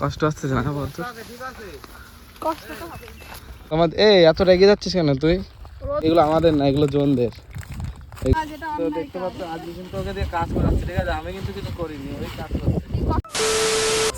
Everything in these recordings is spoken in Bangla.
কষ্ট আসছে না বলতো। কষ্ট তো আমাদের এই এত রেগে যাচ্ছিস কেন তুই? এগুলো আমাদের না এগুলো জোনদের। এই- তো দেখতে। পাচ্ছ আজকে কিন্তু ওকে দিয়ে কাজ করাচ্ছি ঠিক আছে? আমি কিন্তু কিছু করিনি ওই কাজ করছে।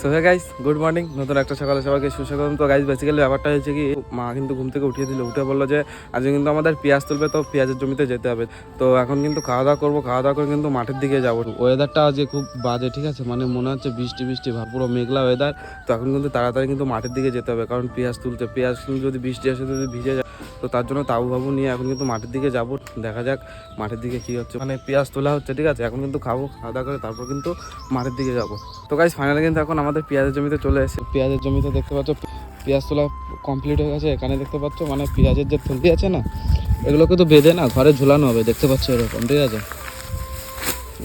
So hey guys good morning নতুন একটা সকালে সবাইকে সুস্বাগতম। তো গাইস বেসিক্যালি ব্যাপারটা হয়েছে কি, মা কিন্তু ঘুম থেকে উঠিয়ে দিল। উঠে বলল যে, আজকে কিন্তু আমাদের পেঁয়াজ তুলবে, তো পেঁয়াজের জমিতে যেতে হবে। তো এখন কিন্তু খাওয়া দাওয়া করব, খাওয়া দাওয়া করে কিন্তু মাঠের দিকে যাব। ওয়েদারটা আজকে খুব বাজে, ঠিক আছে? মানে মনে হচ্ছে বৃষ্টি বৃষ্টি পুরো মেঘলা ওয়েদার তো এখন কিন্তু তাড়াতাড়ি কিন্তু মাঠের দিকে যেতে হবে, কারণ পেঁয়াজ তুলতে পেঁয়াজ যদি বৃষ্টি আসে, যদি ভিজে যায় তো তার জন্য তাবু বাবু নিয়ে এখন কিন্তু মাঠের দিকে যাব। দেখা যাক মাঠের দিকে কি হচ্ছে। মানে পেঁয়াজ তোলা হচ্ছে, ঠিক আছে? এখন কিন্তু খাব, খাওয়া দাওয়া করে তারপর কিন্তু মাঠের দিকে যাব। তো গাইজ ফাইনালি কিন্তু এখন আমাদের পেঁয়াজের জমিতে চলে এসে পেঁয়াজের জমিতে দেখতে পাচ্ছ, পেঁয়াজ তোলা কমপ্লিট হয়ে গেছে। এখানে দেখতে পাচ্ছ মানে পেঁয়াজের যে থলি আছে না এগুলোকে তো বেঁধে না, ঘরে ঝোলানো হবে। দেখতে পাচ্ছ এরকম, ঠিক আছে?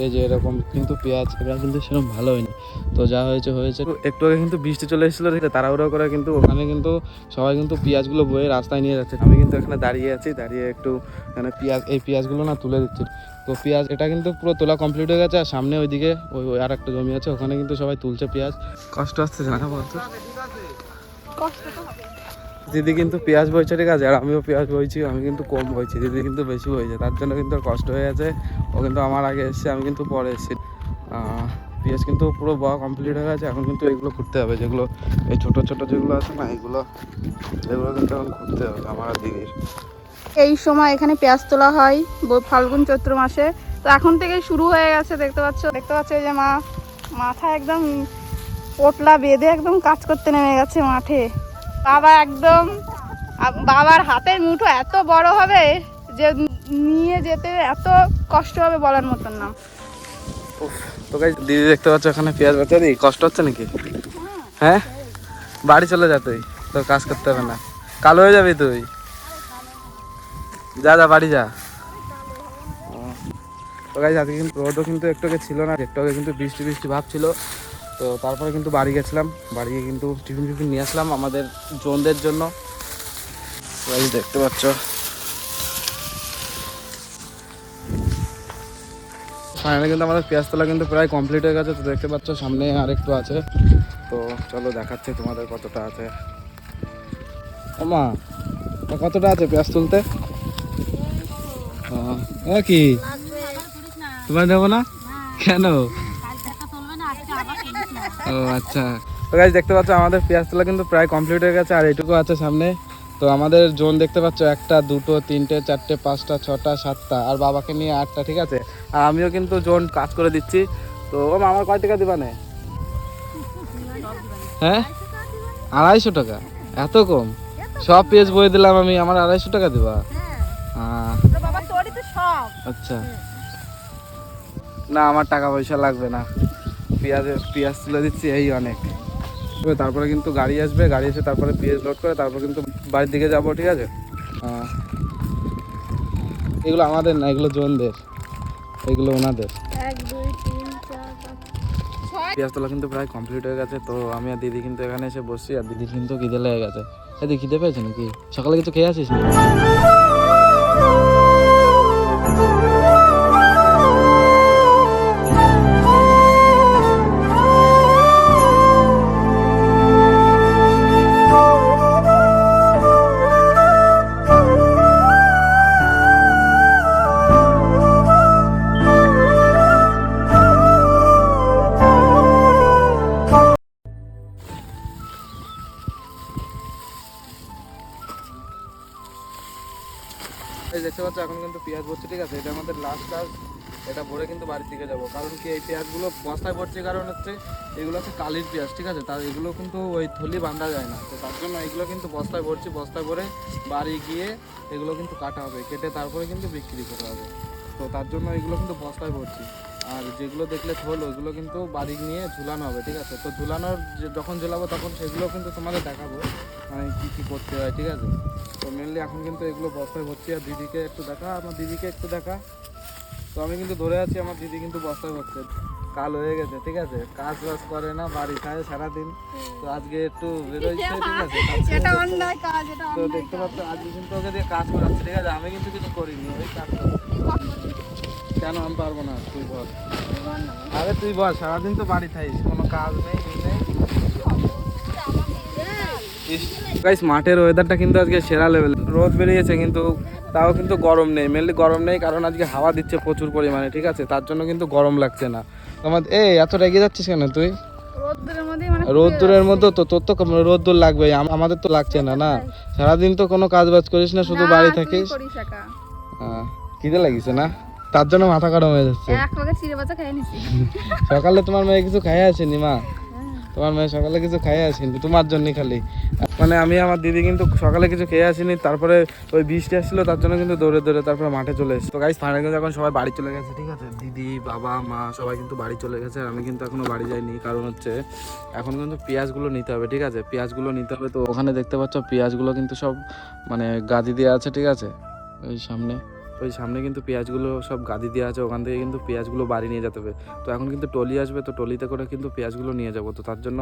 এই যে এরকম কিন্তু পেঁয়াজ এবার কিন্তু সেরকম ভালো হয়নি। তো যা হয়েছে হয়েছে। একটু আগে কিন্তু বৃষ্টি চলে এসেছিল তাড়াহুড়ো করে কিন্তু ওখানে কিন্তু সবাই কিন্তু পেঁয়াজগুলো বয়ে রাস্তায় নিয়ে যাচ্ছে। আমি কিন্তু এখানে দাঁড়িয়ে আছি দাঁড়িয়ে একটু মানে পেঁয়াজ এই পেঁয়াজগুলো না তুলে দিচ্ছি। তো পেঁয়াজ এটা কিন্তু পুরো তোলা কমপ্লিট হয়ে গেছে আর সামনে ওইদিকে ওই ওই আর একটা জমি আছে ওখানে কিন্তু সবাই তুলছে পেঁয়াজ। কষ্ট আসছে জানা বলতো? কষ্ট তো দিদি কিন্তু পেঁয়াজ বইছে, ঠিক আছে? আর আমিও পেঁয়াজ বইছি, আমি কিন্তু কম বইছি, দিদি কিন্তু বেশি বইছে, তার জন্য কিন্তু কষ্ট হয়ে গেছে। ও কিন্তু আমার আগে এসছে, আমি কিন্তু পরে এসেছি। পেঁয়াজ কিন্তু পুরো বয়া কমপ্লিট হয়ে গেছে, এখন কিন্তু এগুলো করতে হবে, যেগুলো, এই ছোটো ছোটো যেগুলো আছে না, এগুলো এগুলো কিন্তু এখন করতে হবে আমার দিদির। এই সময় এখানে পেঁয়াজ তোলা হয়, ব- ফাল্গুন চৈত্র মাসে। তো এখন থেকেই শুরু হয়ে গেছে, দেখতে পাচ্ছ? দেখতে পাচ্ছ যে মা, মাথা একদম পোটলা বেঁধে একদম কাজ করতে নেমে গেছে মাঠে। বাবা একদম বাবার হাতের মুঠো এত বড় হবে যে নিয়ে যেতে এত কষ্ট হবে বলার মতন না। তো গাই দিদি দেখতে পাচ্ছ এখানে পেঁয়াজ বেচা দিই কষ্ট হচ্ছে নাকি? হ্যাঁ? বাড়ি চলে যা তুই, তোর কাজ করতে হবে না। কালো হয়ে যাবি তুই। যা যা, বাড়ি যা। তো গাইজ আজকে কিন্তু রোদও কিন্তু একটু আগে ছিল না, একটু কিন্তু বৃষ্টি বৃষ্টি ভাব ছিল। তো তারপরে কিন্তু বাড়ি গেছিলাম। বাড়ি গিয়ে কিন্তু টিফিন টিফিন নিয়ে আসলাম আমাদের জোনদের জন্য। দেখতে পাচ্ছ। ফাইনালি কিন্তু আমাদের পেঁয়াজ তোলা কিন্তু প্রায় কমপ্লিট হয়ে গেছে তো দেখতে পাচ্ছ সামনে আর একটু আছে। তো চলো দেখাচ্ছি তোমাদের কতটা আছে। ও মা কতটা আছে পেঁয়াজ তুলতে? কি? তোমার দেবো না। কেন? ও আচ্ছা। তো গাইজ দেখতে পাচ্ছ আমাদের পেঁয়াজ তোলা কিন্তু প্রায় কমপ্লিট হয়ে গেছে আর এটুকু আছে সামনে। তো আমাদের জোন দেখতে পাচ্ছ একটা দুটো তিনটে চারটে পাঁচটা ছটা সাতটা আর বাবাকে নিয়ে আটটা ঠিক আছে? আর আমিও কিন্তু জোন কাজ করে দিচ্ছি। তো ও মা, আমার কয় টাকা দিবা না হ্যাঁ? আড়াইশো টাকা? এত কম? সব পেজ বই দিলাম আমি আমার আড়াইশো টাকা দিবা? হ্যাঁ বাবা তোরই তো সব। আচ্ছা। না আমার টাকা পয়সা লাগবে না। পেঁয়াজের পেঁয়াজ তুলে দিচ্ছি এই অনেক। তারপরে কিন্তু গাড়ি আসবে গাড়ি এসে তারপরে পেঁয়াজ লোড করে তারপর কিন্তু বাড়ির দিকে যাব ঠিক আছে। এগুলো আমাদের না এগুলো জোনদের। এগুলো ওনাদের। পেঁয়াজ তোলা কিন্তু প্রায় কমপ্লিট হয়ে গেছে তো আমি আর দিদি কিন্তু এখানে এসে বসছি আর দিদি কিন্তু খিদে লেগে গেছে। দিদি খিদে পেয়েছে নাকি? সকালে কিছু খেয়ে আসিস না? পাচ্ছ, এখন কিন্তু পেঁয়াজ ভরছে, ঠিক আছে? এটা আমাদের লাস্ট কাজ, এটা ভরে কিন্তু বাড়ির দিকে যাব। কারণ কি, এই পেঁয়াজগুলো বস্তায় ভরছে, কারণ হচ্ছে এগুলো হচ্ছে কালির পেঁয়াজ, ঠিক আছে? তার এগুলো কিন্তু ওই থলি বাঁধা যায় না। তো তার জন্য এগুলো কিন্তু বস্তায় ভরছি, বস্তায় ভরে বাড়ি গিয়ে এগুলো কিন্তু কাটা হবে, কেটে তারপরে কিন্তু বিক্রি করা হবে। তো তার জন্য এগুলো কিন্তু বস্তায় ভরছি। আর যেগুলো দেখলে থল ওইগুলো কিন্তু বাড়ি নিয়ে ঝুলানো হবে ঠিক আছে? তো ঝুলানোর যখন ঝুলাবো তখন সেগুলো কিন্তু তোমাদের দেখাবো মানে কী কী করতে হয় ঠিক আছে? তো মেনলি এখন কিন্তু এগুলো বস্তায় ভর্তি আর দিদিকে একটু দেখা আমার দিদিকে একটু দেখা। তো আমি কিন্তু ধরে আছি আমার দিদি কিন্তু বস্তায় ভরছে কাল হয়ে গেছে ঠিক আছে? কাজ বাজ করে না বাড়ি খায় সারাদিন। তো আজকে একটু বেরোইছে ঠিক আছে? তো দেখতে পাচ্ছ আজকে কিন্তু ওকে দিয়ে কাজ করাচ্ছে ঠিক আছে? আমি কিন্তু কিছু করিনি ওই কাজ করছে। কেন আমি পারব না তুই বল। আরে তুই বল সারাদিন তো বাড়ি থাকিস কোনো কাজ নেই গাইস মাঠের ওয়েদারটা কিন্তু আজকে সেরা লেভেল রোদ বেরিয়েছে কিন্তু তাও কিন্তু গরম নেই মেনলি গরম নেই কারণ আজকে হাওয়া দিচ্ছে প্রচুর পরিমাণে ঠিক আছে? তার জন্য কিন্তু গরম লাগছে না। তোমার এই এত রেগে যাচ্ছিস কেন তুই? রোদ্দুরের মধ্যেই মানে রোদ্দুরের মধ্যে তো তোর তো রোদ্দুর লাগবেই আম- আমাদের তো লাগছে না না? সারাদিন তো কোনো কাজ বাজ করিস না শুধু বাড়ি থাকিস। খিদে লাগিছে না? তার জন্য মাথা গরম হয়ে যাচ্ছে। সকালে তোমার মেয়ে কিছু খাইয়ে আসেনি মা? তোমার মেয়ে সকালে কিছু খাইয়ে আসেনি তোমার জন্য খালি। মানে আমি আমার দিদি কিন্তু সকালে কিছু খেয়ে আসিনি তারপরে ওই বৃষ্টি আসছিল তার জন্য কিন্তু দৌড়ে দৌড়ে তারপরে মাঠে চলে এসেছি। তো গাইস ফাইনাল কিন্তু এখন সবাই বাড়ি চলে গেছে ঠিক আছে? দিদি বাবা মা সবাই কিন্তু বাড়ি চলে গেছে আর আমি কিন্তু এখনও বাড়ি যাইনি কারণ হচ্ছে এখন কিন্তু পেঁয়াজগুলো নিতে হবে ঠিক আছে? পেঁয়াজগুলো নিতে হবে তো ওখানে দেখতে পাচ্ছ পেঁয়াজগুলো কিন্তু সব মানে গাদি দেওয়া আছে ঠিক আছে? ওই সামনে। ওই সামনে কিন্তু পেঁয়াজগুলো সব গাদি দেওয়া আছে, ওখান থেকে কিন্তু পেঁয়াজগুলো বাড়ি নিয়ে যেতে হবে। তো এখন কিন্তু টলি আসবে, তো টলিতে করে কিন্তু পেঁয়াজগুলো নিয়ে যাব। তো তার জন্য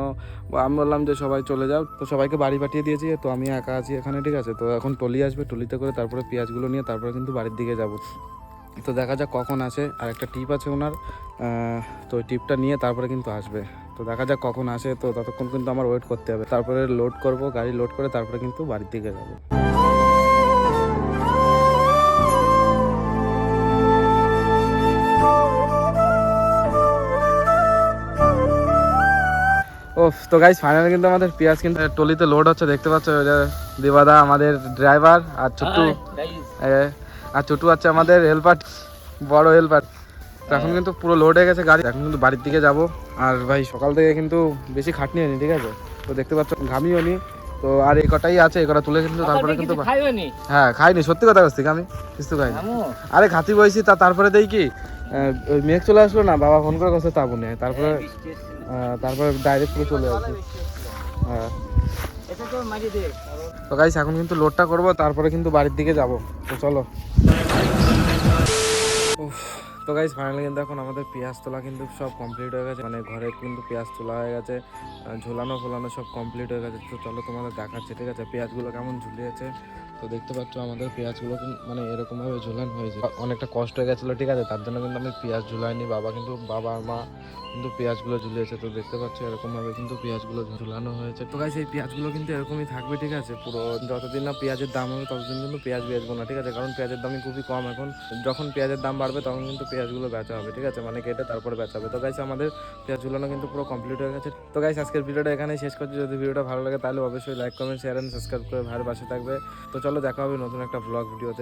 আমি বললাম যে সবাই চলে যাও, তো সবাইকে বাড়ি পাঠিয়ে দিয়েছি, তো আমি একা আছি এখানে, ঠিক আছে? তো এখন টলি আসবে, টলিতে করে তারপরে পেঁয়াজগুলো নিয়ে তারপরে কিন্তু বাড়ির দিকে যাব। তো দেখা যাক কখন আসে, আর একটা টিপ আছে ওনার তো ওই টিপটা নিয়ে তারপরে কিন্তু আসবে। তো দেখা যাক কখন আসে, তো ততক্ষণ কিন্তু আমার ওয়েট করতে হবে। তারপরে লোড করব, গাড়ি লোড করে তারপরে কিন্তু বাড়ির দিকে যাব। তো গাইস ফাইনালি কিন্তু আমাদের পেঁয়াজ কিন্তু টলিতে লোড হচ্ছে দেখতে পাচ্ছ ওই যে দেবাদা আমাদের ড্রাইভার আর ছোট্টু আর ছোট্টু আছে আমাদের হেল্পার বড় হেল্পার এখন কিন্তু পুরো লোড হয়ে গেছে গাড়ি। এখন কিন্তু বাড়ির দিকে যাব। আর ভাই সকাল থেকে কিন্তু বেশি খাটনি হয়নি ঠিক আছে? তো দেখতে পাচ্ছ ঘামিও নি। তো আর এই কটাই আছে এই কটা তুলে কিন্তু তারপরে কিন্তু হ্যাঁ খাইনি সত্যি কথা বলছি আমি? কিছু খাইনি। আরে খাতি বইছি তা তারপরে দেই কি? ওই মেঘ চলে আসলো না বাবা ফোন করে কাছে তাবু নেয় তারপরে তারপরে ডাইরেক্ট করে চলে আসি হ্যাঁ। তো গাইস এখন কিন্তু লোডটা করব তারপরে কিন্তু বাড়ির দিকে যাব। তো চলো। তো গাইজ ফাইনালি কিন্তু এখন আমাদের পেঁয়াজ তোলা কিন্তু সব কমপ্লিট হয়ে গেছে। মানে ঘরে কিন্তু পেঁয়াজ তোলা হয়ে গেছে ঝোলানো ফোলানো সব কমপ্লিট হয়ে গেছে। তো চলো তোমাদের দেখাচ্ছে, ঠিক আছে? পেঁয়াজগুলো কেমন ঝুলিয়েছে? তো দেখতে পাচ্ছ আমাদের পেঁয়াজগুলো মানে এরকমভাবে ঝুলানো হয়েছে। অনেকটা কষ্ট হয়ে গেছিল, ঠিক আছে? তার জন্য কিন্তু আমি পেঁয়াজ ঝুলাইনি, বাবা কিন্তু, বাবা, মা কিন্তু পেঁয়াজগুলো ঝুলিয়েছে। তো দেখতে পাচ্ছ এরকমভাবে কিন্তু পেঁয়াজগুলো ঝুলানো হয়েছে। তো গাইস এই পেঁয়াজগুলো কিন্তু এরকমই থাকবে, ঠিক আছে? পুরো যতদিন না পেঁয়াজের দাম হবে, ততদিন কিন্তু পেঁয়াজ বেচবো না, ঠিক আছে? কারণ পেঁয়াজের দামই খুবই কম এখন। যখন পেঁয়াজের দাম বাড়বে, তখন কিন্তু পেঁয়াজগুলো বেচা হবে, ঠিক আছে? মানে কেটে তারপরে বেচা হবে। তো গাইস আমাদের পেঁয়াজ ঝুলানো কিন্তু পুরো কমপ্লিট হয়ে গেছে। তো গাইস আজকের ভিডিওটা এখানেই শেষ করছি। যদি ভিডিওটা ভালো লাগে, তাহলে অবশ্যই like comment share and subscribe করে ভাইয়ের পাশে থাকবে। তো চলো দেখা হবে নতুন একটা ব্লগ ভিডিওতে।